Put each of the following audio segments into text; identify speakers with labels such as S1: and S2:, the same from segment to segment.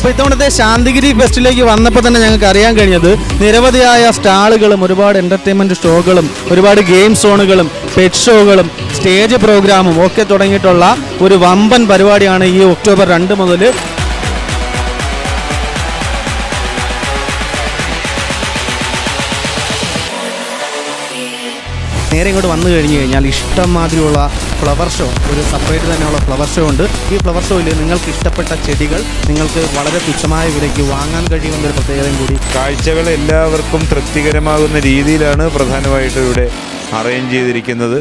S1: അപ്പോൾ ഇത്തവണത്തെ ശാന്തിഗിരി ഫെസ്റ്റിലേക്ക് വന്നപ്പോൾ തന്നെ ഞങ്ങൾക്ക് അറിയാൻ കഴിഞ്ഞത് നിരവധിയായ സ്റ്റാളുകളും ഒരുപാട് എന്റർടൈൻമെന്റ് ഷോകളും ഒരുപാട് ഗെയിം സോണുകളും പെറ്റ് ഷോകളും സ്റ്റേജ് പ്രോഗ്രാമും ഒക്കെ തുടങ്ങിയിട്ടുള്ള ഒരു വമ്പൻ പരിപാടിയാണ് ഈ ഒക്ടോബർ രണ്ട് മുതൽ നേരെ ഇങ്ങോട്ട് വന്നു കഴിഞ്ഞ് കഴിഞ്ഞാൽ ഇഷ്ടംമാതിരിയുള്ള ഫ്ലവർ ഷോ ഒരു സെപ്പറേറ്റ് തന്നെയുള്ള ഫ്ലവർ ഷോ ഉണ്ട്. ഈ ഫ്ലവർ ഷോയിൽ നിങ്ങൾക്ക് ഇഷ്ടപ്പെട്ട ചെടികൾ നിങ്ങൾക്ക് വളരെ തുച്ഛമായ വിലയ്ക്ക് വാങ്ങാൻ കഴിയുന്ന കഴിയുമെന്നൊരു പ്രത്യേകതയും കൂടി.
S2: കാഴ്ചകൾ എല്ലാവർക്കും തൃപ്തികരമാകുന്ന രീതിയിലാണ് പ്രധാനമായിട്ടും ഇവിടെ അറേഞ്ച് ചെയ്തിരിക്കുന്നത്.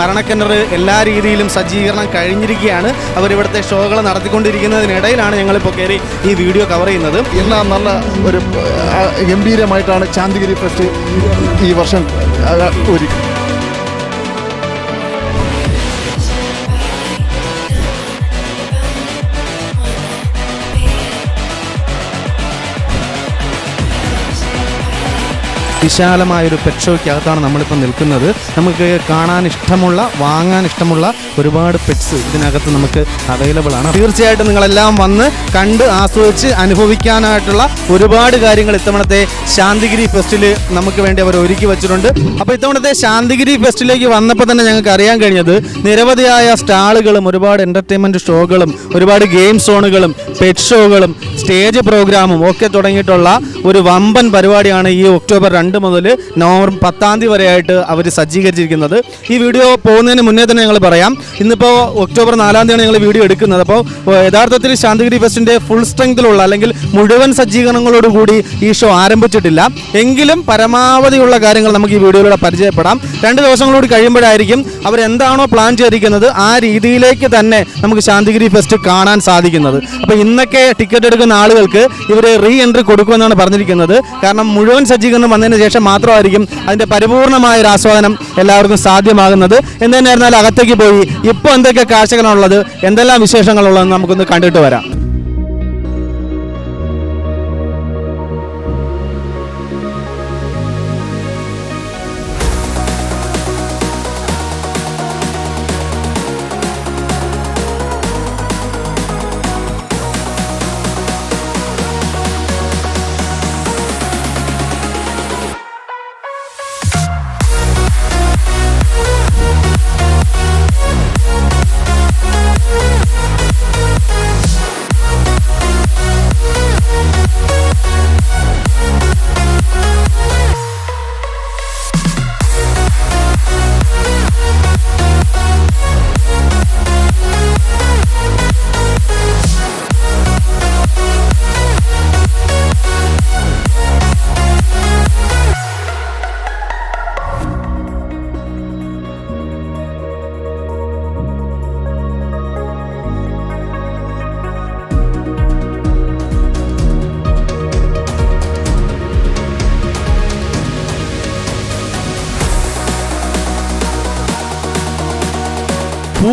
S1: മരണക്കിണർ എല്ലാ രീതിയിലും സജ്ജീകരണം കഴിഞ്ഞിരിക്കുകയാണ്. അവരിവിടുത്തെ ഷോകൾ നടത്തിക്കൊണ്ടിരിക്കുന്നതിനിടയിലാണ് ഞങ്ങളിപ്പോൾ കയറി ഈ വീഡിയോ കവർ ചെയ്യുന്നത്.
S3: എല്ലാം നല്ല ഒരു ഗംഭീരമായിട്ടാണ് ചാന്തിഗിരി ഫെസ്റ്റ് ഈ വർഷം ഒരുക്കി.
S1: വിശാലമായൊരു പെറ്റ് ഷോയ്ക്കകത്താണ് നമ്മളിപ്പോൾ നിൽക്കുന്നത്. നമുക്ക് കാണാൻ ഇഷ്ടമുള്ള വാങ്ങാൻ ഇഷ്ടമുള്ള ഒരുപാട് പെറ്റ്സ് ഇതിനകത്ത് നമുക്ക് അവൈലബിൾ ആണ്. തീർച്ചയായിട്ടും നിങ്ങളെല്ലാം വന്ന് കണ്ട് ആസ്വദിച്ച് അനുഭവിക്കാനായിട്ടുള്ള ഒരുപാട് കാര്യങ്ങൾ ഇത്തവണത്തെ ശാന്തിഗിരി ഫെസ്റ്റിൽ നമുക്ക് വേണ്ടി അവർ ഒരുക്കി വെച്ചിട്ടുണ്ട്. അപ്പോൾ ഇത്തവണത്തെ ശാന്തിഗിരി ഫെസ്റ്റിലേക്ക് വന്നപ്പോൾ തന്നെ ഞങ്ങൾക്ക് അറിയാൻ കഴിഞ്ഞത് നിരവധിയായ സ്റ്റാളുകളും ഒരുപാട് എന്റർടൈൻമെന്റ് ഷോകളും ഒരുപാട് ഗെയിം സോണുകളും പെറ്റ് ഷോകളും സ്റ്റേജ് പ്രോഗ്രാമും ഒക്കെ തുടങ്ങിയിട്ടുള്ള ഒരു വമ്പൻ പരിപാടിയാണ് ഈ ഒക്ടോബർ രണ്ട് മുതൽ നവംബർ പത്താം തീയതി വരെയായിട്ട് അവർ സജ്ജീകരിച്ചിരിക്കുന്നത്. ഈ വീഡിയോ പോകുന്നതിന് മുന്നേ തന്നെ ഞങ്ങൾ പറയാം. ഇന്നിപ്പോൾ ഒക്ടോബർ നാലാം തീയതിയാണ് ഞങ്ങൾ വീഡിയോ എടുക്കുന്നത്. അപ്പോൾ യഥാർത്ഥത്തിൽ ശാന്തിഗിരി ഫെസ്റ്റിന്റെ ഫുൾ സ്ട്രെങ്തിലുള്ള അല്ലെങ്കിൽ മുഴുവൻ സജ്ജീകരണങ്ങളോടുകൂടി ഈ ഷോ ആരംഭിച്ചിട്ടില്ല. എങ്കിലും പരമാവധിയുള്ള കാര്യങ്ങൾ നമുക്ക് ഈ വീഡിയോയിലൂടെ പരിചയപ്പെടാം. രണ്ട് ദിവസങ്ങളോട് കഴിയുമ്പോഴായിരിക്കും അവരെന്താണോ പ്ലാൻ ചെയ്തിരിക്കുന്നത് ആ രീതിയിലേക്ക് തന്നെ നമുക്ക് ശാന്തിഗിരി ഫെസ്റ്റ് കാണാൻ സാധിക്കുന്നത്. അപ്പോൾ ഇന്നൊക്കെ ടിക്കറ്റ് എടുക്കുന്ന ആളുകൾക്ക് ഇവർ റീ എൻട്രി കൊടുക്കുമെന്നാണ് പറഞ്ഞിരിക്കുന്നത്. കാരണം മുഴുവൻ സജ്ജീകരണം വന്നതിന് ശേഷം മാത്രമായിരിക്കും അതിന്റെ പരിപൂർണമായ ഒരു ആസ്വാദനം എല്ലാവർക്കും സാധ്യമാകുന്നത്. എന്ന് തന്നെയായിരുന്നാലും അകത്തേക്ക് പോയി. ഇപ്പോൾ എന്തൊക്കെ കാഴ്ചകളാണുള്ളത്? എന്തെല്ലാം വിശേഷങ്ങളുള്ളതെന്ന് നമുക്കൊന്ന് കണ്ടിട്ട് വരാം.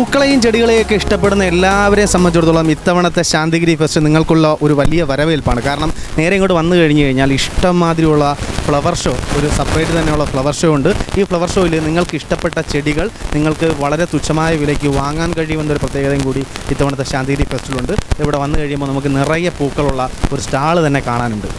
S1: പൂക്കളെയും ചെടികളെയൊക്കെ ഇഷ്ടപ്പെടുന്ന എല്ലാവരെയും സംബന്ധിച്ചിടത്തോളം ഇത്തവണത്തെ ശാന്തിഗിരി ഫെസ്റ്റ് നിങ്ങൾക്കുള്ള ഒരു വലിയ വരവേൽപ്പാണ്. കാരണം നേരെ ഇങ്ങോട്ട് വന്നു കഴിഞ്ഞു കഴിഞ്ഞാൽ ഇഷ്ടംമാതിരിയുള്ള ഫ്ലവർ ഷോ ഒരു സെപ്പറേറ്റ് തന്നെയുള്ള ഫ്ലവർ ഷോ ഉണ്ട്. ഈ ഫ്ലവർ ഷോയിൽ നിങ്ങൾക്ക് ഇഷ്ടപ്പെട്ട ചെടികൾ നിങ്ങൾക്ക് വളരെ തുച്ഛമായ വിലയ്ക്ക് വാങ്ങാൻ കഴിയുമെന്നൊരു പ്രത്യേകതയും കൂടി ഇത്തവണത്തെ ശാന്തിഗിരി ഫെസ്റ്റിലുണ്ട്. ഇവിടെ വന്നു കഴിയുമ്പോൾ നമുക്ക് നിറയെ പൂക്കളുള്ള ഒരു സ്റ്റാൾ തന്നെ കാണാനുണ്ട്.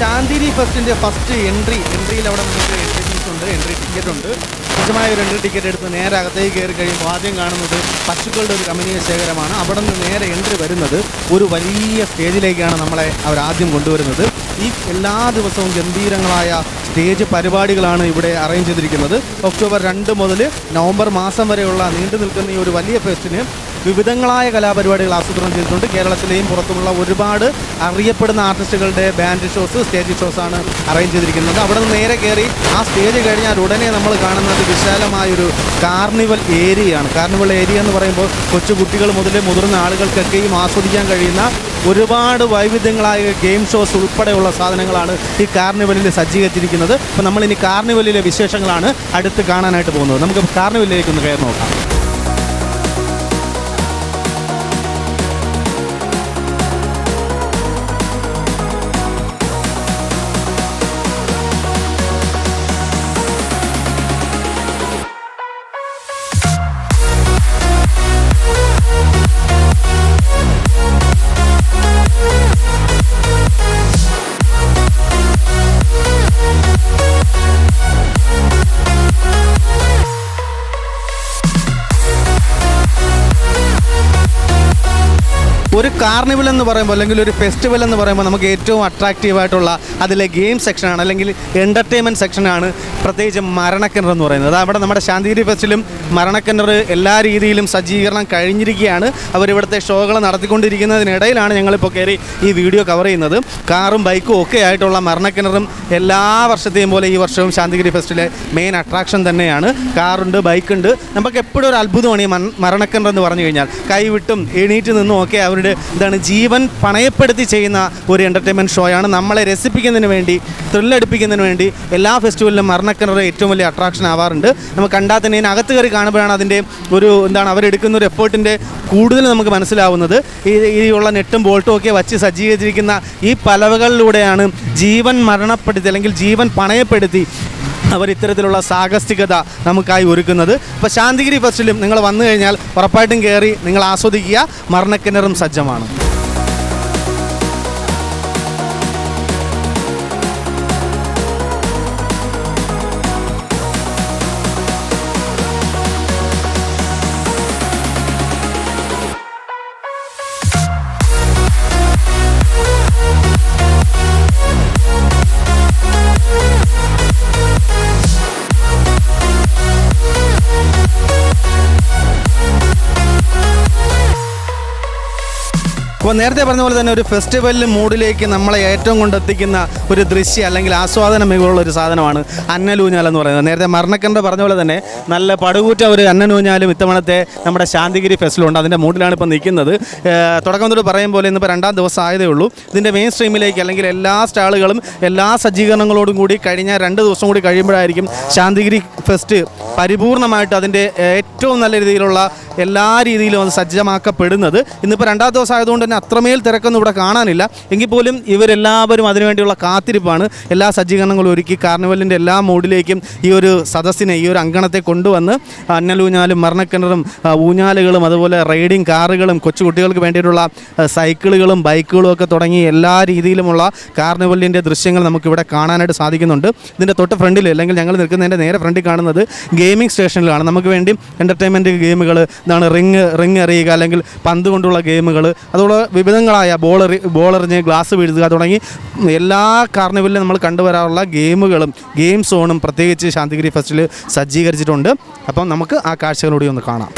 S1: ശാന്തിരി ഫസ്റ്റിന്റെ ഫസ്റ്റ് എൻട്രി. എൻട്രിയിൽ അവിടെ നമുക്ക് എൻട്രി ഉണ്ട് എൻട്രി ടിക്കറ്റ് ഉണ്ട്. നിജമായ ഒരു എൻട്രി ടിക്കറ്റ് എടുത്ത് നേരെ അകത്തേക്ക് കയറി കഴിയുമ്പോൾ ആദ്യം കാണുന്നത് പശുക്കളുടെ ഒരു കമനീയ ശേഖരമാണ്. അവിടെ നിന്ന് നേരെ എൻട്രി വരുന്നത് ഒരു വലിയ സ്റ്റേജിലേക്കാണ് നമ്മളെ അവർ ആദ്യം കൊണ്ടുവരുന്നത്. ഈ എല്ലാ ദിവസവും ഗംഭീരങ്ങളായ സ്റ്റേജ് പരിപാടികളാണ് ഇവിടെ അറേഞ്ച് ചെയ്തിരിക്കുന്നത്. ഒക്ടോബർ രണ്ട് മുതൽ നവംബർ മാസം വരെയുള്ള നീണ്ടു നിൽക്കുന്ന ഈ ഒരു വലിയ ഫെസ്റ്റിന് വിവിധങ്ങളായ കലാപരിപാടികൾ ആസൂത്രണം ചെയ്തിട്ടുണ്ട്. കേരളത്തിലെയും പുറത്തുമുള്ള ഒരുപാട് അറിയപ്പെടുന്ന ആർട്ടിസ്റ്റുകളുടെ ബാൻഡ് ഷോസ് സ്റ്റേജ് ഷോസ് ആണ് അറേഞ്ച് ചെയ്തിരിക്കുന്നത്. അവിടെ നിന്ന് നേരെ കയറി ആ സ്റ്റേജ് കഴിഞ്ഞാൽ ഉടനെ നമ്മൾ കാണുന്നത് വിശാലമായൊരു കാർണിവൽ ഏരിയയാണ് കാർണിവൽ ഏരിയ എന്ന് പറയുമ്പോൾ കൊച്ചു കുട്ടികൾ മുതൽ മുതിർന്ന ആളുകൾക്കൊക്കെയും ആസ്വദിക്കാൻ കഴിയുന്ന ഒരുപാട് വൈവിധ്യങ്ങളായ ഗെയിം ഷോസ് ഉൾപ്പെടെയുള്ള സാധനങ്ങളാണ് ഈ കാർണിവലിൽ സജ്ജീകരിച്ചിരിക്കുന്നത്. അപ്പോൾ നമ്മൾ ഇനി കാർണിവലിലെ വിശേഷങ്ങളാണ് അടുത്ത് കാണാനായിട്ട് പോകുന്നത്. നമുക്ക് കാർണിവലിലേക്ക് ഒന്ന് കയറി നോക്കാം. കാർണിവൽ എന്ന് പറയുമ്പോൾ അല്ലെങ്കിൽ ഒരു ഫെസ്റ്റിവൽ എന്ന് പറയുമ്പോൾ നമുക്ക് ഏറ്റവും അട്രാക്റ്റീവ് ആയിട്ടുള്ള അതിലെ ഗെയിം സെക്ഷനാണ് അല്ലെങ്കിൽ എന്റർടൈൻമെന്റ് സെക്ഷനാണ് പ്രത്യേകിച്ച് മരണക്കിണർ എന്ന് പറയുന്നത്. അവിടെ നമ്മുടെ ശാന്തിഗിരി ഫെസ്റ്റിലും മരണക്കിണർ എല്ലാ രീതിയിലും സജ്ജീകരണം കഴിഞ്ഞിരിക്കുകയാണ്. അവരിവിടുത്തെ ഷോകൾ നടത്തിക്കൊണ്ടിരിക്കുന്നതിനിടയിലാണ് ഞങ്ങളിപ്പോൾ കയറി ഈ വീഡിയോ കവർ ചെയ്യുന്നത്. കാറും ബൈക്കും ഒക്കെ ആയിട്ടുള്ള മരണക്കിണറും എല്ലാ വർഷത്തെയും പോലെ ഈ വർഷവും ശാന്തിഗിരി ഫെസ്റ്റിലെ മെയിൻ അട്രാക്ഷൻ തന്നെയാണ്. കാറുണ്ട് ബൈക്കുണ്ട് നമുക്ക് എപ്പോഴും ഒരു അത്ഭുതമാണ് ഈ മരണക്കിണർ എന്ന് പറഞ്ഞു കഴിഞ്ഞാൽ. കൈവിട്ടും എണീറ്റ് നിന്നും ഒക്കെ അവരുടെ എന്താണ് ജീവൻ പണയപ്പെടുത്തി ചെയ്യുന്ന ഒരു എന്റർടൈൻമെന്റ് ഷോയാണ് നമ്മളെ രസിപ്പിക്കുന്നതിന് വേണ്ടി ത്രില്ലടിപ്പിക്കുന്നതിന് വേണ്ടി എല്ലാ ഫെസ്റ്റിവലിലും മരണക്കിണർ ഏറ്റവും വലിയ അട്രാക്ഷൻ ആവാറുണ്ട്. നമുക്ക് കണ്ടാൽ തന്നെ ഇതിനകത്ത് കയറി കാണുമ്പോഴാണ് അതിന്റെ ഒരു എന്താണ് അവരെടുക്കുന്ന ഒരു എഫേർട്ടിന്റെ കൂടുതൽ നമുക്ക് മനസ്സിലാവുന്നത്. ഈ ഈ ഉള്ള നെട്ടും ബോൾട്ടും ഒക്കെ വച്ച് സജ്ജീകരിച്ചിരിക്കുന്ന ഈ പലവകളിലൂടെയാണ് ജീവൻ മരണപ്പെടുത്തി അല്ലെങ്കിൽ ജീവൻ പണയപ്പെടുത്തി അവർ ഇത്തരത്തിലുള്ള സാഹസികത നമുക്കായി ഒരുക്കുന്നത്. അപ്പോൾ ശാന്തിഗിരി ഫെസ്റ്റിലും നിങ്ങൾ വന്നു കഴിഞ്ഞാൽ ഉറപ്പായിട്ടും കയറി നിങ്ങൾ ആസ്വദിക്കുക. മരണക്കിണറും സജ്ജമാണ്. നേരത്തെ പറഞ്ഞ പോലെ തന്നെ ഒരു ഫെസ്റ്റിവൽ മൂഡിലേക്ക് നമ്മളെ ഏറ്റവും കൊണ്ടെത്തിക്കുന്ന ഒരു ദൃശ്യം അല്ലെങ്കിൽ ആസ്വാദന മികവുള്ള ഒരു സാധനമാണ് അന്നലൂഞ്ഞാൽ എന്ന് പറയുന്നത്. നേരത്തെ മരണക്കണ്ട പറഞ്ഞ പോലെ തന്നെ നല്ല പടുകൂറ്റ ഒരു അന്നലൂഞ്ഞാലും ഇത്തവണത്തെ നമ്മുടെ ശാന്തിഗിരി ഫെസ്റ്റിലുണ്ട് അതിന്റെ മൂഡിലാണ് ഇപ്പോൾ നിൽക്കുന്നത്. തുടക്കം തൊട്ട് പറയും പോലെ ഇന്നിപ്പോൾ രണ്ടാം ദിവസം ആയതേ ഉള്ളൂ. ഇതിന്റെ മെയിൻ സ്ട്രീമിലേക്ക് അല്ലെങ്കിൽ എല്ലാ സ്റ്റാളുകളും എല്ലാ സജ്ജീകരണങ്ങളോടും കൂടി കഴിഞ്ഞ രണ്ട് ദിവസം കൂടി കഴിയുമ്പോഴായിരിക്കും ശാന്തിഗിരി ഫെസ്റ്റ് പരിപൂർണമായിട്ട് അതിന്റെ ഏറ്റവും നല്ല രീതിയിലുള്ള എല്ലാ രീതിയിലും അത് സജ്ജമാക്കപ്പെടുന്നത്. ഇന്നിപ്പോൾ രണ്ടാം ദിവസം ആയതുകൊണ്ട് തന്നെ അത്രമേൽ തിരക്കൊന്നും ഇവിടെ കാണാനില്ല. എങ്കിൽ പോലും ഇവരെല്ലാവരും അതിനുവേണ്ടിയുള്ള കാത്തിരിപ്പാണ്. എല്ലാ സജ്ജീകരണങ്ങളും ഒരുക്കി കാർണിവലിന്റെ എല്ലാ മൂഡിലേക്കും ഈ ഒരു സദസ്സിനെ ഈ ഒരു അങ്കണത്തെ കൊണ്ടുവന്ന് അന്നലൂഞ്ഞാലും മരണക്കിണറും ഊഞ്ഞാലുകളും അതുപോലെ റൈഡിംഗ് കാറുകളും കൊച്ചുകുട്ടികൾക്ക് വേണ്ടിയിട്ടുള്ള സൈക്കിളുകളും ബൈക്കുകളും ഒക്കെ തുടങ്ങി എല്ലാ രീതിയിലുമുള്ള കാർണിവലിന്റെ ദൃശ്യങ്ങൾ നമുക്കിവിടെ കാണാനായിട്ട് സാധിക്കുന്നുണ്ട്. ഇതിന്റെ തൊട്ട് ഫ്രണ്ടിൽ അല്ലെങ്കിൽ ഞങ്ങൾ നിൽക്കുന്നതിന്റെ നേരെ ഫ്രണ്ടിൽ കാണുന്നത് ഗെയിമിംഗ് സ്റ്റേഷനിലാണ്. നമുക്ക് വേണ്ടി എന്റർടൈൻമെന്റ് ഗെയിമുകൾ ഇതാണ് റിങ് റിങ് എറിയുക അല്ലെങ്കിൽ പന്ത് കൊണ്ടുള്ള ഗെയിമുകൾ അതുപോലെ വിവിധങ്ങളായ ബോളർ ബോളറിഞ്ഞ് ഗ്ലാസ് വീഴുക തുടങ്ങി എല്ലാ കാർണിവലിലും നമ്മൾ കണ്ടുവരാറുള്ള ഗെയിമുകളും ഗെയിം സോണും പ്രത്യേകിച്ച് ശാന്തിഗിരി ഫെസ്റ്റിൽ സജ്ജീകരിച്ചിട്ടുണ്ട്. അപ്പം നമുക്ക് ആ കാഴ്ചകളൂടെ ഒന്ന് കാണാം.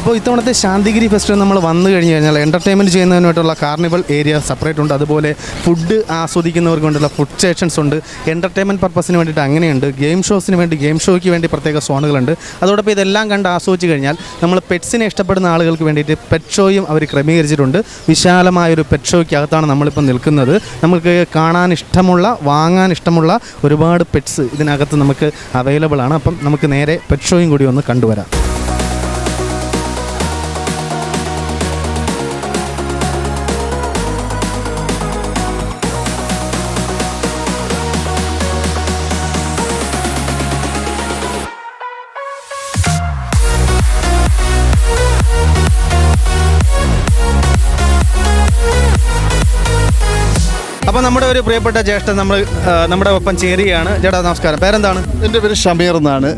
S1: അപ്പോൾ ഇത്തവണത്തെ ശാന്തിഗിരി ഫെസ്റ്റിൽ നമ്മൾ വന്നു കഴിഞ്ഞ് കഴിഞ്ഞാൽ എന്റർടൈൻമെന്റ് ചെയ്യുന്നതിനായിട്ടുള്ള കാർണിവൽ ഏരിയ സെപ്പറേറ്റ് ഉണ്ട്. അതുപോലെ ഫുഡ് ആസ്വദിക്കുന്നവർക്ക് വേണ്ടിയുള്ള ഫുഡ് സ്റ്റേഷൻസ് ഉണ്ട്. എന്റർടൈൻമെന്റ് പർപ്പസിന് വേണ്ടിയിട്ട് അങ്ങനെയുണ്ട്. ഗെയിം ഷോസിന് വേണ്ടി ഗെയിം ഷോയ്ക്ക് വേണ്ടി പ്രത്യേക സോണുകളുണ്ട് അതോടൊപ്പം ഇതെല്ലാം കണ്ട് ആസ്വദിച്ച് കഴിഞ്ഞാൽ നമ്മൾ പെറ്റ്സിനെ ഇഷ്ടപ്പെടുന്ന ആളുകൾക്ക് വേണ്ടിയിട്ട് പെറ്റ് ഷോയും അവർ ക്രമീകരിച്ചിട്ടുണ്ട്. വിശാലമായൊരു പെറ്റ് ഷോയ്ക്കകത്താണ് നമ്മളിപ്പോൾ നിൽക്കുന്നത്. നമുക്ക് കാണാൻ ഇഷ്ടമുള്ള വാങ്ങാൻ ഇഷ്ടമുള്ള ഒരുപാട് പെറ്റ്സ് ഇതിനകത്ത് നമുക്ക് അവൈലബിൾ ആണ്. അപ്പം നമുക്ക് നേരെ പെറ്റ് ഷോയും കൂടി ഒന്ന് കണ്ടുവരാം. അപ്പോൾ നമ്മുടെ ഒരു പ്രിയപ്പെട്ട ജ്യേഷ്ഠൻ നമ്മൾ നമ്മുടെ ഒപ്പം ചേരുകയാണ്. ചേട്ടാ നമസ്കാരം. പേരെന്താണ്?
S3: എന്റെ പേര് ഷമീർ എന്നാണ്.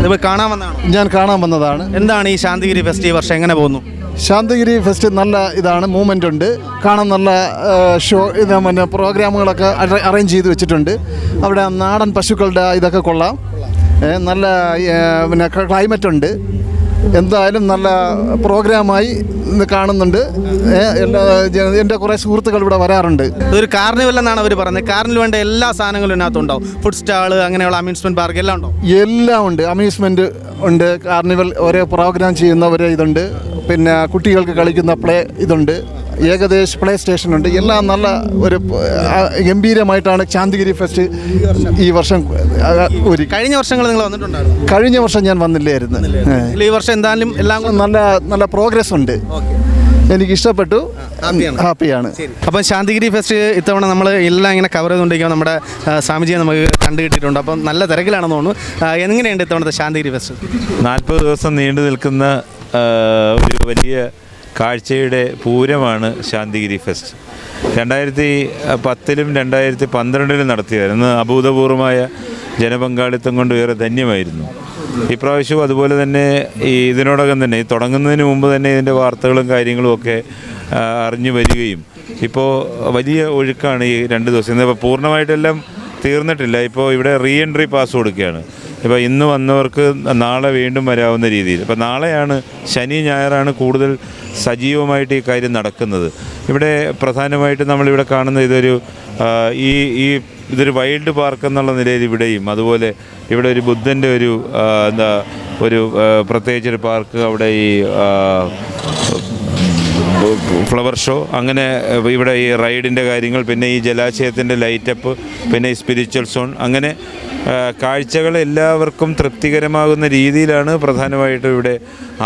S1: ഇത് കാണാൻ വന്നതാണ്?
S3: ഞാൻ കാണാൻ വന്നതാണ്.
S1: എന്താണ് ഈ ശാന്തിഗിരി ഫെസ്റ്റ് ഈ വർഷം? എങ്ങനെ പോകുന്നു?
S3: ശാന്തിഗിരി ഫെസ്റ്റ് നല്ല ഇതാണ് മൂവ്മെന്റ് ഉണ്ട്. കാണാൻ നല്ല ഷോ ഇത് പിന്നെ പ്രോഗ്രാമുകളൊക്കെ അറേഞ്ച് ചെയ്ത് വെച്ചിട്ടുണ്ട്. അവിടെ നാടൻ പശുക്കളുടെ ഇതൊക്കെ കൊള്ളാം. നല്ല പിന്നെ ക്ലൈമറ്റ് ഉണ്ട്. എന്തായാലും നല്ല പ്രോഗ്രാമായി കാണുന്നുണ്ട്. എല്ലാ എന്റെ കുറേ സുഹൃത്തുക്കൾ ഇവിടെ വരാറുണ്ട്.
S1: ഒരു കാർണിവൽ എന്നാണ് അവർ പറഞ്ഞത് കാർണിവൽ വേണ്ട എല്ലാ സാധനങ്ങളും ഇതിനകത്തുണ്ടാവും. ഫുഡ് സ്റ്റാൾ അങ്ങനെയുള്ള അമ്യൂസ്മെന്റ് പാർക്ക് എല്ലാം ഉണ്ടോ?
S3: എല്ലാം ഉണ്ട്. അമ്യൂസ്മെന്റ് ഉണ്ട്. കാർണിവൽ ഓരോ പ്രോഗ്രാം ചെയ്യുന്ന ഒരു ഇതുണ്ട്. പിന്നെ കുട്ടികൾക്ക് കളിക്കുന്ന പ്ലേ ഇതുണ്ട്. ഏകദേശം പ്ലേ സ്റ്റേഷൻ ഉണ്ട്. എല്ലാം നല്ല ഒരു ഗംഭീരമായിട്ടാണ് ചാന്തിഗിരി ഫെസ്റ്റ് ഈ വർഷം ഒരു
S1: കഴിഞ്ഞ വർഷങ്ങൾ നിങ്ങൾ വന്നിട്ടുണ്ടായിരുന്നു?
S3: കഴിഞ്ഞ വർഷം ഞാൻ വന്നില്ലായിരുന്നു.
S1: ഈ വർഷം എന്തായാലും എല്ലാം
S3: നല്ല നല്ല പ്രോഗ്രസ് ഉണ്ട്. എനിക്ക് ഇഷ്ടപ്പെട്ടു
S1: ഹാപ്പിയാണ്.
S3: ഹാപ്പിയാണ്.
S1: അപ്പം ശാന്തിഗിരി ഫെസ്റ്റ് ഇത്തവണ നമ്മൾ എല്ലാം ഇങ്ങനെ കവർ ചെയ്തുകൊണ്ടിരിക്കുക നമ്മുടെ സ്വാമിജിയെ നമുക്ക് കണ്ടു കിട്ടിയിട്ടുണ്ട്. അപ്പം നല്ല തിരക്കിലാണെന്ന് തോന്നുന്നു. എങ്ങനെയുണ്ട് ഇത്തവണത്തെ ശാന്തിഗിരി ഫെസ്റ്റ്?
S2: നാൽപ്പത് ദിവസം നീണ്ടു നിൽക്കുന്ന ഒരു വലിയ കാഴ്ചയുടെ പൂരമാണ് ശാന്തിഗിരി ഫെസ്റ്റ്. രണ്ടായിരത്തി പത്തിലും രണ്ടായിരത്തി പന്ത്രണ്ടിലും നടത്തിയായിരുന്നു. അഭൂതപൂർവമായ ജനപങ്കാളിത്തം കൊണ്ട് ഏറെ ധന്യമായിരുന്നു. ഇപ്രാവശ്യവും അതുപോലെ തന്നെ ഈ ഇതിനോടകം തന്നെ തുടങ്ങുന്നതിന് മുമ്പ് തന്നെ ഇതിന്റെ വാർത്തകളും കാര്യങ്ങളും ഒക്കെ അറിഞ്ഞു വരികയും. ഇപ്പോൾ വലിയ ഒഴുക്കാണ് ഈ രണ്ട് ദിവസം. ഇന്നിപ്പോൾ പൂർണമായിട്ടെല്ലാം തീർന്നിട്ടില്ല. ഇപ്പോൾ ഇവിടെ റീ എൻട്രി പാസ് കൊടുക്കുകയാണ്. ഇപ്പോൾ ഇന്ന് വന്നവർക്ക് നാളെ വീണ്ടും വരാവുന്ന രീതിയിൽ. ഇപ്പോൾ നാളെയാണ് ശനി ഞായറാണ് കൂടുതൽ സജീവമായിട്ട് ഈ കാര്യം നടക്കുന്നത്. ഇവിടെ പ്രധാനമായിട്ടും നമ്മളിവിടെ കാണുന്ന ഇതൊരു ഈ ഈ ഇതൊരു വൈൽഡ് പാർക്ക് എന്നുള്ള നിലയിൽ ഇവിടെയും അതുപോലെ ഇവിടെ ഒരു ബുദ്ധന്റെ ഒരു എന്താ ഒരു പ്രത്യേകിച്ചൊരു പാർക്ക് അവിടെ ഈ ഫ്ലവർ ഷോ അങ്ങനെ ഇവിടെ ഈ റൈഡിന്റെ കാര്യങ്ങൾ പിന്നെ ഈ ജലാശയത്തിന്റെ ലൈറ്റപ്പ് പിന്നെ ഈ സ്പിരിച്വൽ സോൺ അങ്ങനെ കാഴ്ചകൾ എല്ലാവർക്കും തൃപ്തികരമാകുന്ന രീതിയിലാണ് പ്രധാനമായിട്ടും ഇവിടെ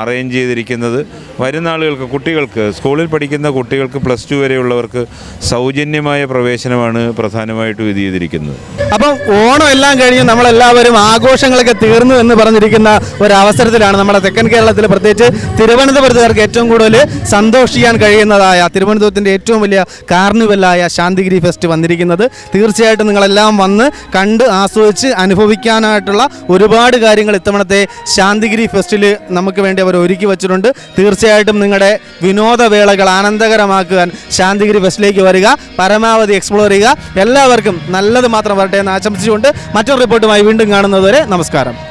S2: അറേഞ്ച് ചെയ്തിരിക്കുന്നത്. വരുന്ന ആളുകൾക്ക് കുട്ടികൾക്ക് സ്കൂളിൽ പഠിക്കുന്ന കുട്ടികൾക്ക് പ്ലസ് ടു വരെയുള്ളവർക്ക് സൗജന്യമായ പ്രവേശനമാണ് പ്രധാനമായിട്ടും ഇത് ചെയ്തിരിക്കുന്നത്.
S1: അപ്പം ഓണം എല്ലാം കഴിഞ്ഞ് നമ്മളെല്ലാവരും ആഘോഷങ്ങളൊക്കെ തീർന്നു എന്ന് പറഞ്ഞിരിക്കുന്ന ഒരു അവസരത്തിലാണ് നമ്മുടെ തെക്കൻ കേരളത്തിൽ പ്രത്യേകിച്ച് തിരുവനന്തപുരത്തുകാർക്ക് ഏറ്റവും കൂടുതൽ സന്തോഷിക്കാൻ കഴിയുന്നതായ തിരുവനന്തപുരത്തിന്റെ ഏറ്റവും വലിയ കാർണിവലായ ശാന്തിഗിരി ഫെസ്റ്റ് വന്നിരിക്കുന്നത്. തീർച്ചയായിട്ടും നിങ്ങളെല്ലാം വന്ന് കണ്ട് ആസ്വദിച്ച് അനുഭവിക്കാനായിട്ടുള്ള ഒരുപാട് കാര്യങ്ങൾ ഇത്തവണത്തെ ശാന്തിഗിരി ഫെസ്റ്റിൽ നമുക്ക് വേണ്ടി അവർ ഒരുക്കി വെച്ചിട്ടുണ്ട്. തീർച്ചയായിട്ടും നിങ്ങളുടെ വിനോദവേളകൾ ആനന്ദകരമാക്കുവാൻ ശാന്തിഗിരി ഫെസ്റ്റിലേക്ക് വരിക പരമാവധി എക്സ്പ്ലോർ ചെയ്യുക. എല്ലാവർക്കും നല്ലത് മാത്രം വരട്ടെ എന്ന് ആശംസിച്ചുകൊണ്ട് മറ്റൊരു റിപ്പോർട്ടുമായി വീണ്ടും കാണുന്നതുവരെ നമസ്കാരം.